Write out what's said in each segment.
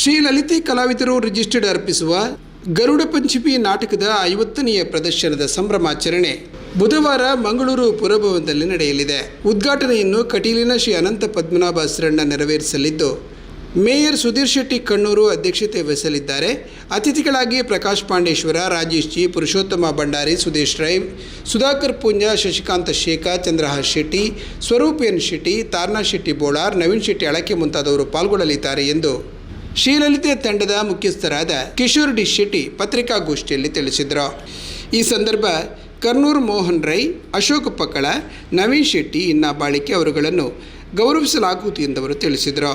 ಶ್ರೀ ಲಲಿತೆ ಕಲಾವಿದರು ರಿಜಿಸ್ಟರ್ಡ್ ಅರ್ಪಿಸುವ ಗರುಡ ಪಂಚಮಿ ನಾಟಕದ ಐವತ್ತನೆಯ ಪ್ರದರ್ಶನದ ಸಂಭ್ರಮಾಚರಣೆ ಬುಧವಾರ ಮಂಗಳೂರು ಪುರಭವನದಲ್ಲಿ ನಡೆಯಲಿದೆ. ಉದ್ಘಾಟನೆಯನ್ನು ಕಟೀಲಿನ ಶ್ರೀ ಅನಂತ ಪದ್ಮನಾಭ ಸರಣ್ಣ ನೆರವೇರಿಸಲಿದ್ದು, ಮೇಯರ್ ಸುಧೀರ್ ಶೆಟ್ಟಿ ಕಣ್ಣೂರು ಅಧ್ಯಕ್ಷತೆ ವಹಿಸಲಿದ್ದಾರೆ. ಅತಿಥಿಗಳಾಗಿ ಪ್ರಕಾಶ್ ಪಾಂಡೇಶ್ವರ, ರಾಜೇಶ್ ಜಿ, ಪುರುಷೋತ್ತಮ ಭಂಡಾರಿ ಸುದೇಶ್ ರೈ, ಸುಧಾಕರ್ ಪುಂಜ ಶಶಿಕಾಂತ ಶೇಖ, ಚಂದ್ರಹಾಸ್ ಶೆಟ್ಟಿ, ಸ್ವರೂಪ್ ಶೆಟ್ಟಿ, ತಾರ್ನಾ ಶೆಟ್ಟಿ ಬೋಳಾರ್, ನವೀನ್ ಶೆಟ್ಟಿ ಅಳಕೆ ಮುಂತಾದವರು ಪಾಲ್ಗೊಳ್ಳಲಿದ್ದಾರೆ ಎಂದು ಶ್ರೀಲಲಿತೆ ತಂಡದ ಮುಖ್ಯಸ್ಥರಾದ ಕಿಶೋರ್ ಡಿ ಶೆಟ್ಟಿ ಪತ್ರಿಕಾಗೋಷ್ಠಿಯಲ್ಲಿ ತಿಳಿಸಿದರು. ಈ ಸಂದರ್ಭ ಕರ್ನೂರ್ ಮೋಹನ್ ರೈ, ಅಶೋಕ್ ಪಕ್ಕಳ, ನವೀನ್ ಶೆಟ್ಟಿ, ಇನ್ನ ಬಾಳಿಕೆ ಅವರುಗಳನ್ನು ಗೌರವಿಸಲಾಗುವುದು ಎಂದವರು ತಿಳಿಸಿದರು.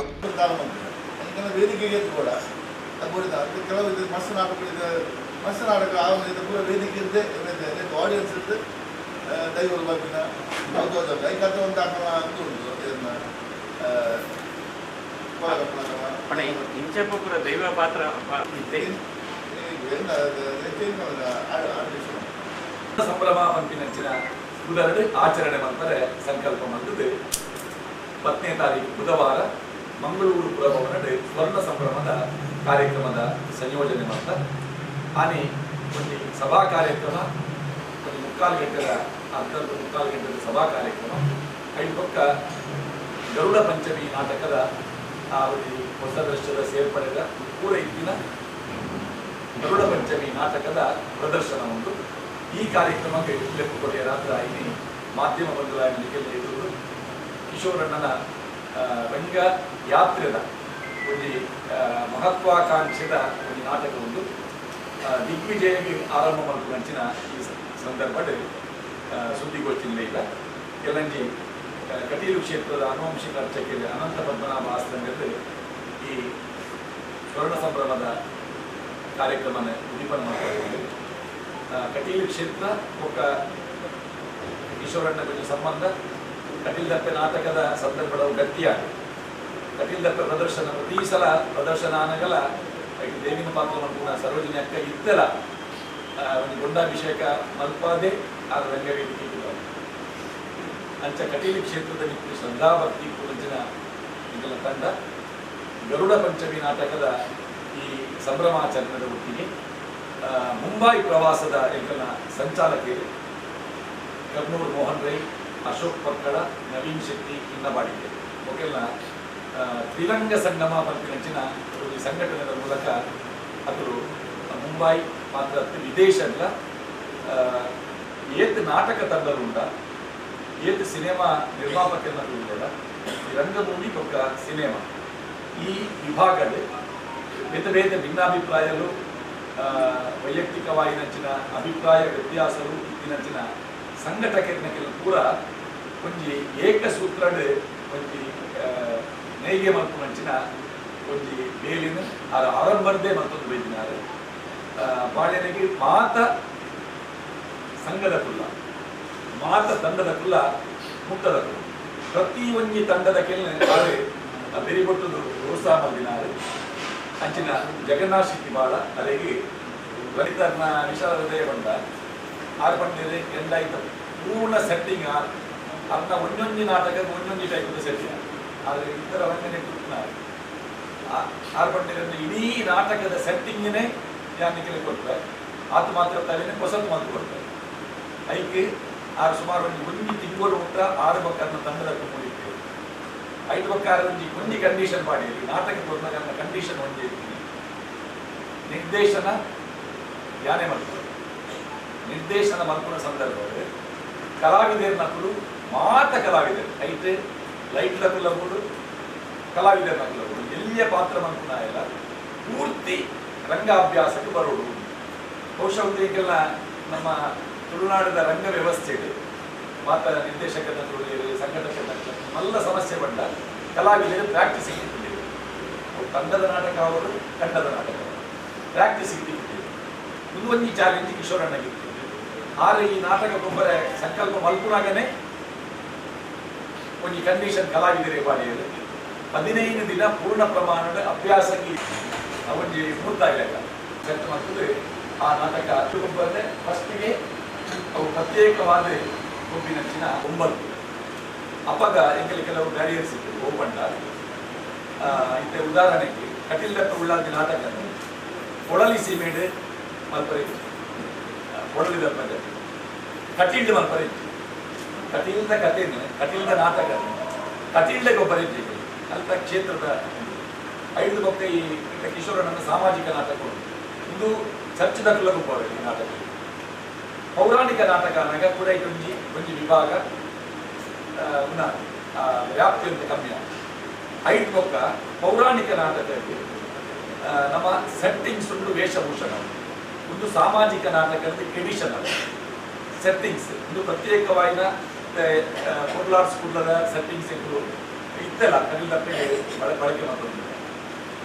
ಒಂದು ಇಂಚಪ್ಪ ಪೂರ ದೈವ ಪಾತ್ರ ಸಂಭ್ರಮ ಪಂಪಿನಂಚಿನ ಉದರಡು ಆಚರಣೆ ಮಾಡ್ತಾರೆ, ಸಂಕಲ್ಪ ಮಾಡಿದ್ದು ಹತ್ತನೇ ತಾರೀಕು ಬುಧವಾರ ಮಂಗಳೂರು ಪುರಭವನ ಸ್ವರ್ಣ ಸಂಭ್ರಮದ ಕಾರ್ಯಕ್ರಮದ ಸಂಯೋಜನೆ ಮಾಡ್ತಾರೆ. ಆನೆ ಒಂದು ಸಭಾ ಕಾರ್ಯಕ್ರಮ, ಒಂದು ಮುಕ್ಕಾಲು ಗಂಟೆಯ ಅರ್ಧ ಮುಕ್ಕಾಲು ಗಂಟೆಯ ಸಭಾ ಕಾರ್ಯಕ್ರಮ. ಐದು ಪಕ್ಕ ಗರುಡ ಪಂಚಮಿ ನಾಟಕದ ಆ ಒಂದು ಹೊಸ ಇದ್ದಿನ ಗರುಡ ಪಂಚಮಿ ನಾಟಕದ ಪ್ರದರ್ಶನ ಉಂಟು. ಈ ಕಾರ್ಯಕ್ರಮಕ್ಕೆ ಲೆಕ್ಕುಕೊಡೆಯ ರಾತ್ರ ಆಯ್ನಿ ಮಾಧ್ಯಮ ಬದಲಾವಣೆಗೆ ಎದುರು ಕಿಶೋರಣ್ಣನ ರಂಗ ಯಾತ್ರೆದ ಒಂದು ಮಹತ್ವಾಕಾಂಕ್ಷೆದ ಒಂದು ನಾಟಕ ಒಂದು ದಿಗ್ವಿಜಯಕ್ಕೆ ಆರಂಭ ಅಂಚಿನ ಈ ಸಂದರ್ಭದಲ್ಲಿ ಸುದ್ದಿಗೋಷ್ಠಿ ನಡೆಯಿಲ್ಲ. ಇಲ್ಲ ಕೆಲಂಜಿ ಕಟೀಲು ಕ್ಷೇತ್ರದ ಅನುವಂಶಿಕ ಅರ್ಚಕರು ಅನಂತ ಪದ್ಮನಾಭ ಆಶ್ರಮದಲ್ಲಿ ಈ ಸ್ವರ್ಣ ಸಂಭ್ರಮದ ಕಾರ್ಯಕ್ರಮ ಉದ್ದೀಪನ ಮಾಡ್ತಾ ಆ, ಕಟೀಲು ಕ್ಷೇತ್ರ ಒಕ್ಕ ಈಶ್ವರಣ್ಣ ಸಂಬಂಧ. ಕಟೀಲ್ ದಪ್ಪೆ ನಾಟಕದ ಸಂದರ್ಭದ ಗಟ್ಟಿಯಾಗಿ. ಕಟೀಲ್ ದಪ್ಪೆ ಪ್ರದರ್ಶನ ಪ್ರತಿ ಸಲ ಪ್ರದರ್ಶನ ಆನಗಲ ದೇವಿನ ಪಾತ್ರವನ್ನು ಕೂಡ ಸರೋಜಿನಿ ಅಕ್ಕ ಇತ್ತಲ್ಲ. ಒಂದು ಗುಂಡಾಭಿಷೇಕ ಮಲ್ಪಾದೆ ಆ ರಂಗವೇದಿಕೆ. ಅಂಚ ಕಟೀಲಿ ಕ್ಷೇತ್ರದ ನಿಂತು ಶ್ರದ್ಧಾಭಕ್ತಿ ಪೂರ್ವಜನ ಇದರ ತಂಡ. ಗರುಡ ಪಂಚಮಿ ನಾಟಕದ ಈ ಸಂಭ್ರಮಾಚರಣೆಯ ಒಟ್ಟಿಗೆ ಮುಂಬೈ ಪ್ರವಾಸದ ಎಂಕನ ಸಂಚಾಲಕರು ಕರ್ನೂರು ಮೋಹನ್ ರೈ, ಅಶೋಕ್ ಪಕ್ಕಡ, ನವೀನ್ ಶೆಟ್ಟಿ ಇನ್ನಬಾಡಿಗೆ ಒಕೆಲ್ಲ ತ್ರಿರಂಗ ಸಂಗಮ ಪಂಪಿನಂಚಿನ ಈ ಸಂಘಟನೆಯ ಮೂಲಕ ಅದು ಮುಂಬೈ ಮಾತ್ರ ವಿದೇಶಗಳ ಏತ್ ನಾಟಕ ತಂಡರುಂಡ ಏತ್ ಸಿನಿಮಾ ನಿರ್ಮಾಪಕರನ್ನ ಈ ರಂಗಭೂಮಿ ಪಕ್ಕ ಸಿನಿಮಾ. ಈ ವಿಭಾಗದ ಬೇತ ಭೇದ ಭಿನ್ನಾಭಿಪ್ರಾಯಗಳು ಆ, ವೈಯಕ್ತಿಕವಾಗಿ ನಂಚಿನ ಅಭಿಪ್ರಾಯ ವ್ಯತ್ಯಾಸರು ಇತ್ತಿನಂಚಿನ ಸಂಘಟಕರಿನ ಪೂರ ಒಂಜಿ ಏಕಸೂತ್ರಡ್ ಒಂಜಿ ಆ, ಮಲ್ಪು ನಂಚಿನ ಒಂಜಿ ಬೇಲಿನ ಅದು ಆರಂಭದ್ದೇ ಮತ್ತೊಂದು ಬೈದಿನಾರು ಬಾಳೆನೆಗೆ ಮಾತ ಸಂಘದ ಕುಲ್ಲ ಮಾತ ತಂಡದ ಕುಲ ಮುಕ್ತದ ಕುಲ ಪ್ರತಿ ಒಂಜಿ ತಂಡದ ಕೆಲ್ನೆ ಬಾಳೆ ಬೆರಿಗೊಟ್ಟದು ಪ್ರೋತ್ಸಾಹ ದಿನ ಅಂಚಿನ ಜಗನ್ನಾಥ ಶಕ್ತಿ ಬಾಳ, ಅಲ್ಲಿಗೆ ಲಲಿತ ವಿಶಾಲ ಹೃದಯ ಬಂದ ಆರು ಎಲ್ಲ ಎಂದಾಯ್ತು. ಪೂರ್ಣ ಸೆಟ್ಟಿಂಗ್ ಅದನ್ನ ಒಂದೊಂದು ನಾಟಕ ಒಂದೊಂದು ಟೈಪ್ ಸೆಟ್ಟಿಂಗ್ ಆದರೆ ಇತರ ಒಂದನೇ ಕೂತ್ನಾರು ಆರು ಪಂಡಿರನ್ನು ಇಡೀ ನಾಟಕದ ಸೆಟ್ಟಿಂಗಿನೇ ಯಾನಿಗೆ ಕೊಡ್ತಾರೆ ಆತ ಮಾತ್ರ ತಲೆನೇ ಹೊಸತು ಮಾತು ಕೊಡ್ತಾರೆ ಐಕೆ ಆರು ಸುಮಾರು ಒಂದು ಒಂದು ತಿಂಗಳು ಆರು ಮಕ್ಕಳನ್ನು ತಂಡದ ಕೂಡಿದ್ದೆ ಐದು ಬಕ್ಕಾರ ಒಂದು ಕಂಡೀಷನ್ ಮಾಡಿ ನಾಟಕಕ್ಕೆ ಬಂದಾಗ ನನ್ನ ಕಂಡೀಷನ್ ಒಂದೇ ಇರ್ತೀನಿ ನಿರ್ದೇಶನ ಯಾನೇ ಮಾಡ್ತಾರೆ. ನಿರ್ದೇಶನ ಮಲ್ಪುನ ಸಂದರ್ಭದಲ್ಲಿ ಕಲಾವಿದರ ನಕಲು ಮಾತ ಕಲಾವಿದರು. ಐತೆ ಲೈಟ್ ನಕಲಗಳು ಕಲಾವಿದರ ನಕಲಗಳು ಎಲ್ಲಿಯ ಪಾತ್ರ ಮಲ್ಪುನ ಎಲ್ಲ? ಪೂರ್ತಿ ರಂಗಾಭ್ಯಾಸಕ್ಕೆ ಬರೋದು. ಬಹುಶಃ ಈಗೆಲ್ಲ ನಮ್ಮ ತುಳುನಾಡಿನ ರಂಗ ವ್ಯವಸ್ಥೆ ಇದೆ. ಮಾತ ನಿರ್ದೇಶಕನ ತುಳಿಯರು ಸಂಘಟಕನ ಎಲ್ಲ ಸಮಸ್ಯೆ ಬಂದ ಕಲಾವಿದರು ಪ್ರಾಕ್ಟೀಸ್ ಇಟ್ಟಿದ್ದೇವೆ ತಂಡದ ನಾಟಕ ಅವರು ತಂಡದ ನಾಟಕ. ಪ್ರಾಕ್ಟೀಸ್ ಇಟ್ಟಿದ್ದೇವೆ ಮುಂದೊಂದು ಚಾಲೆಂಜ್ ಕಿಶೋರಣ್ಣಗೆ ಆದರೆ ಈ ನಾಟಕ ಗೊಬ್ಬರ ಸಂಕಲ್ಪ ಮಲ್ಪುನಾಗನೇ ಒಂದು ಕಂಡೀಷನ್ ಕಲಾವಿದರೆ ಬಾಡಿಯಲ್ಲಿ ಹದಿನೈದು ದಿನ ಪೂರ್ಣ ಪ್ರಮಾಣದ ಅಭ್ಯಾಸಕ್ಕೆ ಅವನಿಗೆ ಮೂರ್ತಾಗಲಿಲ್ಲ ಆ ನಾಟಕ ಗೊಬ್ಬರನೇ ಫಸ್ಟಿಗೆ ಅವು ಪ್ರತ್ಯೇಕವಾದ ಗುಂಪಿನಂಚಿನ ಒಂಬತ್ತು. ಅಪಗ ಎಂಕಲಿ ಕೆಲವು ಬ್ಯಾರಿಯರ್ಸ್ ಇತ್ತು ಓಪಂಡ ಇತ್ತೆ ಉದಾಹರಣೆಗೆ ಕಟೀಲ್ದಪ್ಪ ಉಳ್ಳಾದ ನಾಟಕ ಕೊಡಲಿ ಮಲ್ಪರೆ ಮಲ್ಪರಿ ಕೊಡಲಿದಪ್ಪ ಕಟೀಲ್ಡ್ ಮಲ್ಪರಿ ಕಟೀಲ್ದ ಕಥೆ ಕಟೀಲ್ದ ನಾಟಕ ಕಟೀಲ್ಡೆ ಗೊಬ್ಬರಿದ್ದೀವಿ ಅಂತ ಕ್ಷೇತ್ರದ ಐದು ಪಕ್ಕ ಈ ಇಂಥ ಸಾಮಾಜಿಕ ನಾಟಕ ಒಂದು. ಚರ್ಚದ ಕುಲಗುಬ್ಬ ಈ ನಾಟಕ. ಪೌರಾಣಿಕ ನಾಟಕ ನಗ ಇದೊಂದು ಒಂಜಿ ವಿಭಾಗ ಉನ್ನ ಆ, ವ್ಯಾಪ್ತಿ ಅಂತ ಕಮ್ಮಿ ಆಗಿದೆ. ಬೊಕ್ಕ ಪೌರಾಣಿಕ ನಾಟಕದಲ್ಲಿ ನಮ್ಮ ಸೆಟ್ಟಿಂಗ್ಸ್ ಒಂದು ವೇಷಭೂಷಣ. ಒಂದು ಸಾಮಾಜಿಕ ನಾಟಕದ ಟ್ರೆಡಿಷನ್ ಸೆಟ್ಟಿಂಗ್ಸ್ ಒಂದು ಪ್ರತ್ಯೇಕವಾದ ಕೊಡ್ಲಾರ್ ಸ್ಕೂಲದ ಸೆಟ್ಟಿಂಗ್ಸ್ ಇದ್ದು ಇತ್ತಲ್ಲ ಬಳ ಬಳಕೆ ಮಾಡೋದು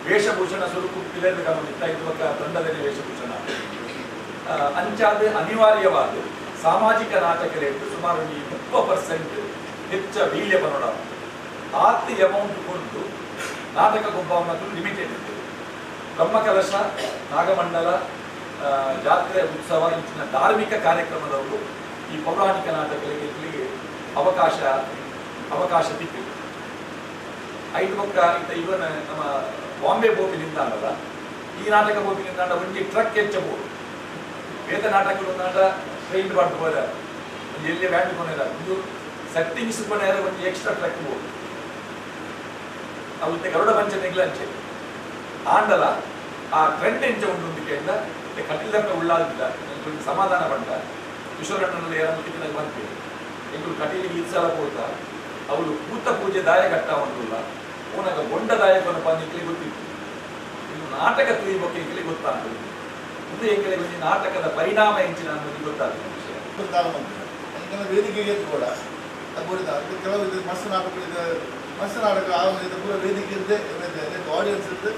ವೇಷಭೂಷಣ ಸ್ವರೂಪ ಪಿಲ್ಲರ್ ಗಮನಿಸ್ತ ಐದು ಪಕ್ಕ ತಂಡದಲ್ಲಿ ವೇಷಭೂಷಣ. ಅಂಚಾದ ಅನಿವಾರ್ಯವಾದ ಸಾಮಾಜಿಕ ನಾಟಕಗಳು ಸುಮಾರು ಈ ಮುಪ್ಪ ಪರ್ಸೆಂಟ್ ಹೆಚ್ಚ ವೀಳ್ಯ ಬನ್ನೋಡ ಆತ್ ಅಮೌಂಟ್ ಕೊಂಡು ನಾಟಕ ಗುಂಪವನ್ನು ಲಿಮಿಟೆಡ್ ಇತ್ತು. ಬ್ರಹ್ಮಕಲಶ, ನಾಗಮಂಡಲ ಜಾತ್ರೆ, ಉತ್ಸವ, ಇಂಚಿನ ಧಾರ್ಮಿಕ ಕಾರ್ಯಕ್ರಮದವರು ಈ ಪೌರಾಣಿಕ ನಾಟಕಗಳಿಗೆ ಅವಕಾಶ ಅವಕಾಶ ಸಿಕ್ಕಿತು ಐದು ಪಕ್ಕ ಇಂಥ ಇವನ್ ನಮ್ಮ ಬಾಂಬೆ ಬೋಪಿ ನಿಲ್ದಾಣದ ಈ ನಾಟಕ ಬೋಪಿ ನಿಲ್ದಾಣ ಒಂಜಿ ಟ್ರಕ್ ಹೆಚ್ಚಬಹುದು ವೇದ ನಾಟಕಗಳು ನಾಟ ಟ್ರೈನ್ ಒಂದು ಎಲ್ಲಿ ವ್ಯಾಟ್ ಕೊನೆಯಲ್ಲ ಒಂದು ಸೆಟ್ಟಿಂಗ್ಸ್ ಕೊನೆಯ ಒಂದು ಎಕ್ಸ್ಟ್ರಾ ಟ್ರಕ್ ಬೋದು ಅವತ್ತೆ ಗರುಡ ಪಂಚಮಿಗಳ ಅಂಚೆ. ಆಂಡಲ, ಆ ಟ್ರೆಂಡ್ ಎಂಚ ಉಂಟು ಅಂದಿಕೆಯಿಂದ ಕಟ್ಟಿಲಪ್ಪ ಉಳ್ಳಾದಿಲ್ಲ ನನಗೆ ಸಮಾಧಾನ ಪಡ್ಡ ಕಿಶೋರಣ್ಣನಲ್ಲಿ ಯಾರು ಕಿತ್ತಿನಾಗ ಬಂತು ಎಂಗಳು ಕಟೀಲಿಗೆ ಈ ಸಲ ಹೋದ ಅವಳು ಭೂತ ಪೂಜೆ ದಾಯಕಟ್ಟ ಉಂಟಲ್ಲ ಅವನಾಗ ಗೊಂಡ ದಾಯಕವನ್ನು ಬಂದಿಕ್ಕಲಿ ಗೊತ್ತಿತ್ತು. ಇನ್ನು ನಾಟಕ ತುಳಿಬೇಕು ಎಂಕಲಿ ಗೊತ್ತಾಗ್ತದೆ. ಮುಂದೆ ಎಂಕಲಿ ಒಂದು ನಾಟಕದ ಪರಿಣಾಮ ಎಂಚಿನ ಅನ್ನೋದು ಗೊತ್ತಾಗ್ತದೆ ವಿಷಯ ಪ್ರಧಾನ ಮಂತ್ರಿ ಅದಕ್ಕೆಲ್ಲ ವೇದಿಕೆಗೆ ಕೂಡ ಅದು ಬರೀದ ಅದಕ್ಕೆ ಕೆಲವು ಇದು ಮಸ್ತ್ ನಾಟಕ ಇದು ಮಸ್ತ್ ನಾಟಕ ಆ ಒಂದು ಇದು ಪೂರ ವೇದಿಕೆ ಇರದೆ ಆಡಿಯನ್ಸ್ ಇರದೆ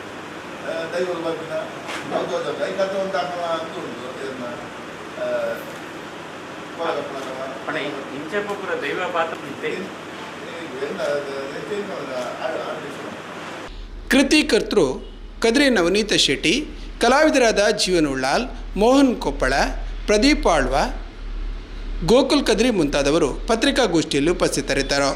ದೈವ ಬರ್ಬಿನ ಹೌದು ಹೌದು ಐಕಾದ ಒಂದು ಆಟವ ಅಂತ ಉಂಟು ಇದನ್ನ ಕೊಳಗಪ್ಪನವ ಪಣ ಇಂಚೆಪುರ ದೈವ ಪಾತ್ರ ಇತ್ತೆ ಏನು ಆಡಿಷನ್ ಕೃತಿಕರ್ತೃ ಕದ್ರಿ ನವನೀತ ಶೆಟ್ಟಿ ಕಲಾವಿದರಾದ ಜೀವನ್ ಉಳ್ಳಾಲ್ ಮೋಹನ್ ಕೊಪ್ಪಳ ಪ್ರದೀಪ್ ಆಳ್ವ ಗೋಕುಲ್ ಕದ್ರಿ ಮುಂತಾದವರು ಪತ್ರಿಕಾಗೋಷ್ಠಿಯಲ್ಲಿ ಉಪಸ್ಥಿತರಿದ್ದರು.